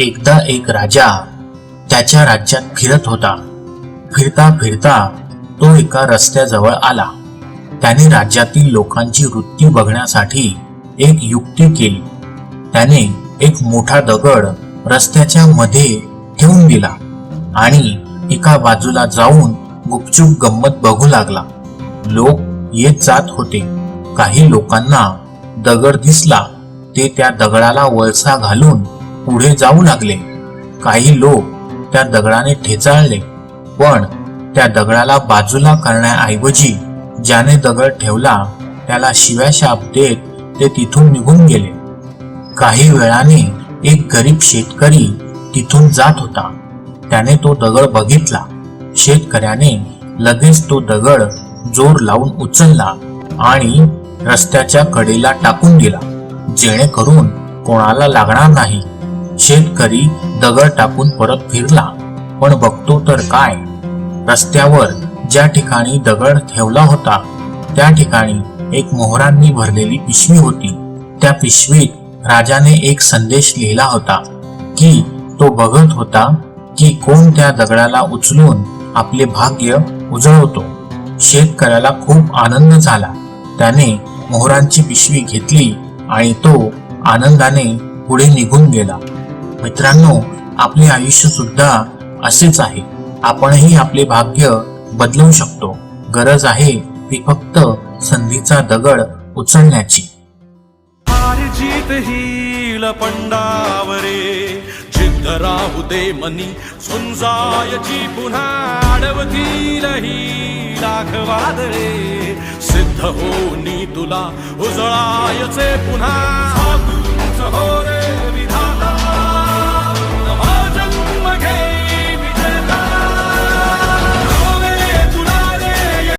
एकदा एक राजा त्याच्या राज्यात फिरत होता. फिरता फिरता तो एका रस्त्याजवळ आला. त्याने राज्यातील लोकांची वृत्ती बघण्यासाठी एक युक्ती केली. त्याने एक मोठा दगड रस्त्याच्या मध्ये ठेवून दिला आणि एका बाजूला जाऊन गुपचूप गंमत बघू लागला. लोक येत जात होते. काही लोकांना दगड दिसला. ते त्या दगडाला वळसा घालून पुढे जाऊ लागले. काही लोक त्या दगडाने ठेचाळले पण त्या दगडाला बाजूला करण्याऐवजी ज्याने दगड ठेवला त्याला शिव्या शाप देत ते तिथून निघून गेले. काही वेळाने एक गरीब शेतकरी तिथून जात होता. त्याने तो दगड बघितला. शेतकऱ्याने लगेच तो दगड जोर लावून उचलला आणि रस्त्याच्या कडेला टाकून दिला जेणेकरून कोणाला लागणार नाही. शेतकरी दगड टाकून परत फिरला. पण बघतो तर काय? रस्त्यावर ज्या ठिकाणी दगड ठेवला होता त्या ठिकाणी एक मोहरांनी भरलेली पिशवी होती. त्या पिशवीत राजाने एक संदेश लिहिला होता की तो बघत होता की कोण त्या दगडाला उचलून आपले भाग्य उजळवतो. शेतकऱ्याला खूप आनंद झाला. त्याने मोहरांची पिशवी घेतली आणि तो आनंदाने पुढे निघून गेला. मित्रांनो आपले आयुष्य सुद्धा असेच आहे. आपणही आपले भाग्य बदलवू शकतो. गरज आहे ती फक्त संधीचा दगड उचलण्याची. हार लपंडावरे जिद्द राहू दे मनी झुंजायची पुन्हा अडवतील ही लाख वादळे सिद्ध होनी तुला उजळायचे पुन्हा. हो रे